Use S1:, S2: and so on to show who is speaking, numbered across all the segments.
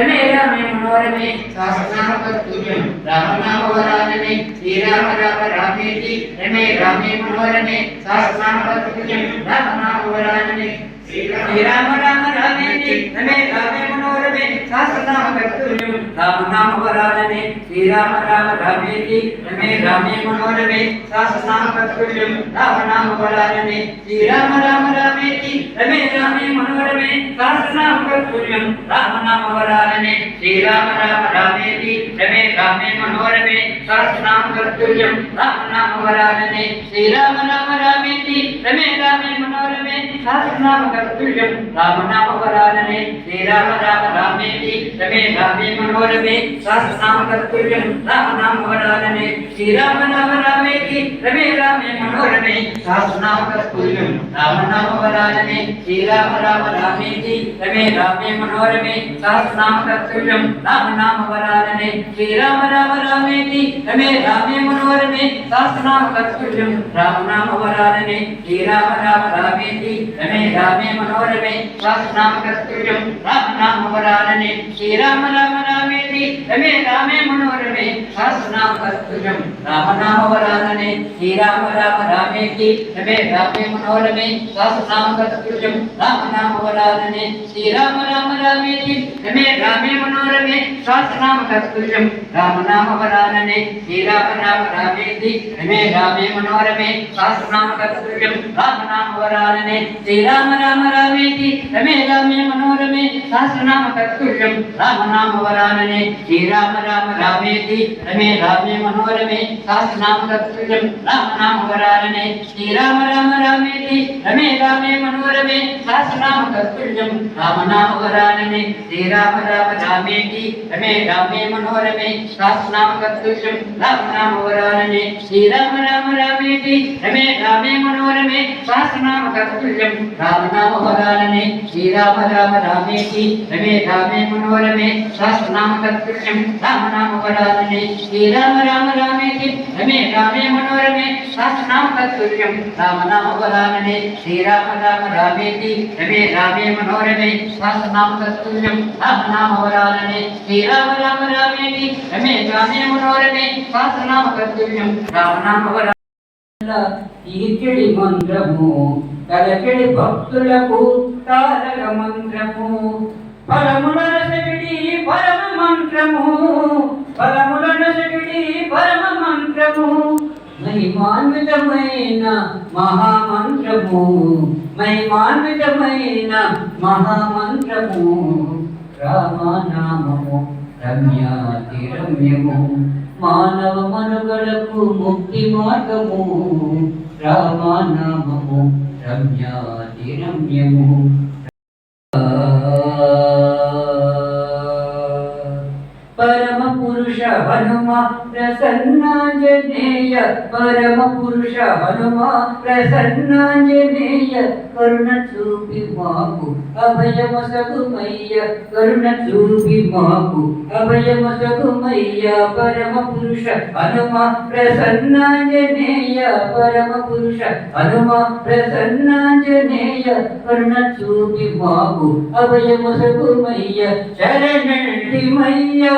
S1: එමෙල මේ මනෝරමේ සාසනාවක තුරියම් රාමනාවරාණනේ ඊරාමරාම රාමේති එමෙ රාමේ මනෝරමේ සාසනාවක තුරියම් රාමනාවරාණනේ ඊරාමරාම රාමේති එමෙ රාමේ මනෝරමේ සාසනාවක තුරියම් తత్తుల్యం రామనామ వరాననే శ్రీరామ రామ రామేతి రమే రామే మనోరమే సహస్రనామ తత్తుల్యం రామనామ వరాననే శ్రీరామ రామ రామేతి రమే రామే మనోరమే సహస్రనామ తత్తుల్యం రామనామ వరాననే శ్రీరామ రామ రామేతి రమే రామే మనోరమే సహస్రనామ తత్తుల్యం రామనామ వరాననే శ్రీరామ రామ రామేతి రమే రామే మనోరమే సహస్రనామ తత్తుల్యం రామనామ వరాననే శ్రీరామ రామ రామేతి రమే రామే మనోరమే సహస్రనామ తత్తుల్యం రామనామ వరాననే శ్రీరామ రామ రామేతి రమే రామే మనోరమే. సహస్రనామ తత్తుల్యం రామనామ వరాననే శ్రీరామ రామ రామేతి రమే రామే మనోరమే. సహస్రనామ తత్తుల్యం రామనామ వరాననే శ్రీరామ రామ రామేతి రమే రామే మనోరమే. సహస్రనామ తత్తుల్యం రామనామ వరాననే శ్రీరామ రామ రామేతి రమే రామే మనోరమే. సహస్రనామ తత్తుల్యం రామనామ వరాననే శ్రీరామ రామ రామేతి రమే రామే మనోరమే సహస్రనామ తత్తుల్యం రామనామ వరాననే శ్రీరామ రామ రామేతి రమే రామే మనోరమే సహస్రనామ తత్తుల్యం రామనామ వరాననే శ్రీరామ రామ రామేతి రమే రామే మనోరమే సహస్రనామ రామనామవరాననే శ్రీ రామ రామ రామేకి రమే రామే మనోరమే సహస్రనామ రామనామవరాననే శ్రీ రామ రామ రామేకి రమే రామే మనోరమే సహస్రనామ రామనామవరాననే శ్రీ రామ రామ రామేకి రమే రామే మనోరమే సహస్రనామ రామనామవరాననే శ్రీ రామ రామ రామేకి రమే రామే మనోరమే సహస్రనామ రామనామవరాననే శ్రీరామ రామ రామేతి రమే రామే మనోరమే సహస్రనామ తత్తుల్యం రామనామ వరాననే శ్రీరామ రామ రామేతి రమే రామే మనోరమే సహస్రనామ తత్తుల్యం రామనామ వరాననే శ్రీరామ రామ రామేతి రమే రామే మనోరమే సహస్రనామ తత్తుల్యం రామనామ వరాననే శ్రీరామ రామ రామేతి రమే రామే మనోరమే సహస్రనామ తత్తుల్యం రామనామ వరాననే శ్రీరామ రామ రామేతి రమే రామే మనోరమే సహస్రనామ తత్తుల్యం రామనామ వరాననే శ్రీరామ రామ రామేతి రమే రామే మనోరమే సహస్రనామ తత్తుల్యం రామనామ వరాననే శ్రీరామ రామ రామేతి రమే రామే మనోరమే సహస్రనామ తత్తుల్యం రామనామ వరాననే శ్రీరామ రామ రామేతి రమే రామే మనోరమే సహస్రనామ తత్తుల్యం రామనామ వరా ఈకిడి మంత్రము కలకిడి భక్తులకు తారక మంత్రము పరముల మహిమాన్వితమైన మహామంత్రము మహిమాన్వితమైన మహామంత్రము. రామనామము రమ్యాతి రమ్యము మానవ మనుగడకు ముక్తి మార్గము. రామనామము రమ్యాతి రమ్యము प्रसन्नाञ्जनेय परमपुरुष हनुमा प्रसन्नाञ्जनेय करुणचूपि माकु करुणचूपि माकु परमपुरुष हनुमा प्रसन्नाञ्जनेय परमपुरुष हनुमा प्रसन्नाञ्जनेय करुणचूपि माकु शरणिमय्या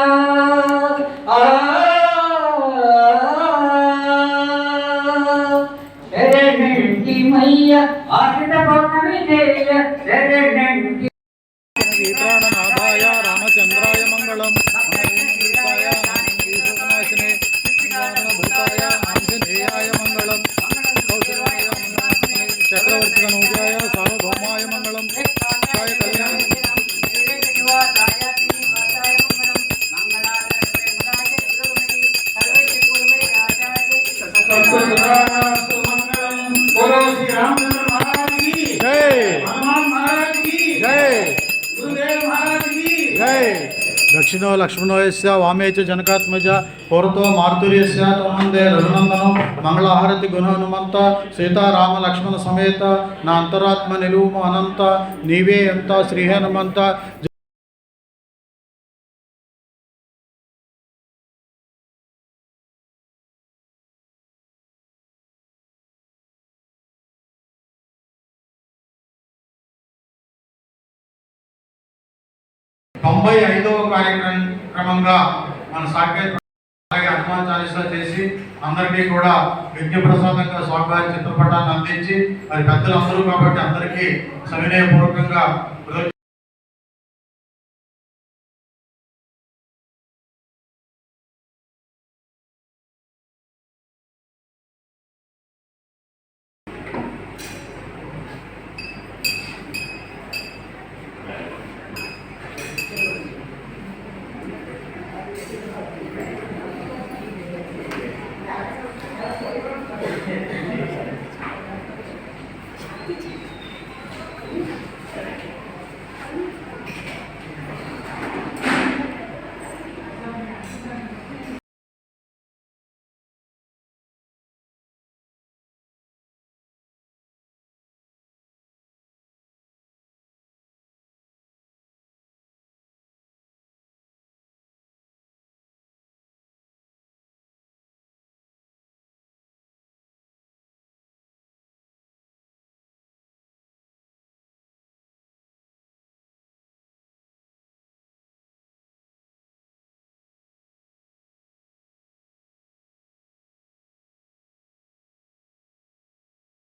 S2: దక్షిణో లక్ష్మణోయస్య వామేచ జనకాత్మజ పూర్వతో మారుతుర్యస్య తమందే రఘునందనం మంగళహారతి గుణహనుమంత సీతారామ లక్ష్మణ సమేత నా అంతరాత్మ నిలువుము అనంత నీవే ఎంత శ్రీహనుమంత తొంభై ఐదవ కార్యక్రమంగా మన సాకేత్ అలాగే హనుమాన్ చాలీసా చేసి అందరికీ కూడా విద్యప్రసాదంగా స్వామివారి చిత్రపటాన్ని అందించి మరి పెద్దలందరూ కాబట్టి అందరికీ సవినయపూర్వకంగా